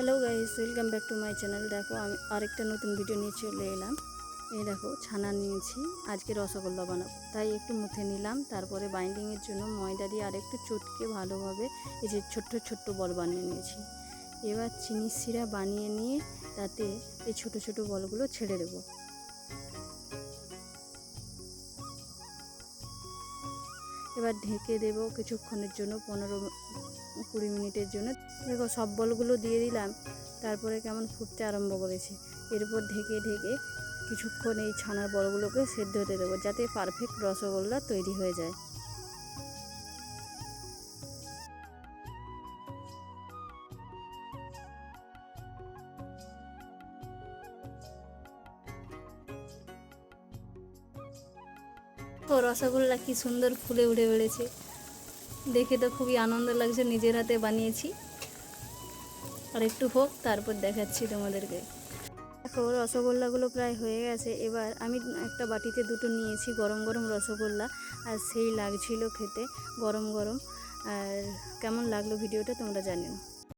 Hello guys welcome back to my channel দেখো, আমি আরেকটা নতুন ভিডিও নিয়ে চলে এলাম। এই দেখো, ছানা নিয়েছি। আজকে রসগোল্লা বানাবো। তাই একটু মুখে নিলাম, তারপরে বাইন্ডিংয়ের জন্য ময়দা দিয়ে আরেকটু চটকে ভালোভাবে এই যে ছোট্ট ছোট্ট বল বানিয়ে নিয়েছি। এবার চিনি সিরা বানিয়ে নিয়ে তাতে এই ছোট ছোট বলগুলো ছেড়ে দেবো। এবার ঢেকে দেব কিছুক্ষণের জন্য, পনেরো কুড়ি মিনিটের জন্য। দেখো সব বলগুলো দিয়ে দিলাম, তারপরে কেমন ফুটতে আরম্ভ করেছে। এরপর ঢেকে ঢেকে কিছুক্ষণ এই ছানার বলগুলোকে সেদ্ধ হতে দেবো, যাতে পারফেক্ট রসগোল্লা তৈরি হয়ে যায়। ও রসগোল্লা কি সুন্দর ফুলে উঠে বেড়েছে। দেখে তো খুবই আনন্দ লাগছে, নিজের হাতে বানিয়েছি। আর একটু হোক, তারপর দেখাচ্ছি তোমাদেরকে। দেখো, রসগোল্লাগুলো প্রায় হয়ে গেছে। এবার আমি একটা বাটিতে দুটো নিয়েছি গরম গরম রসগোল্লা, আর সেই লাগছিল খেতে গরম গরম। আর কেমন লাগল ভিডিওটা তোমরা জানিও।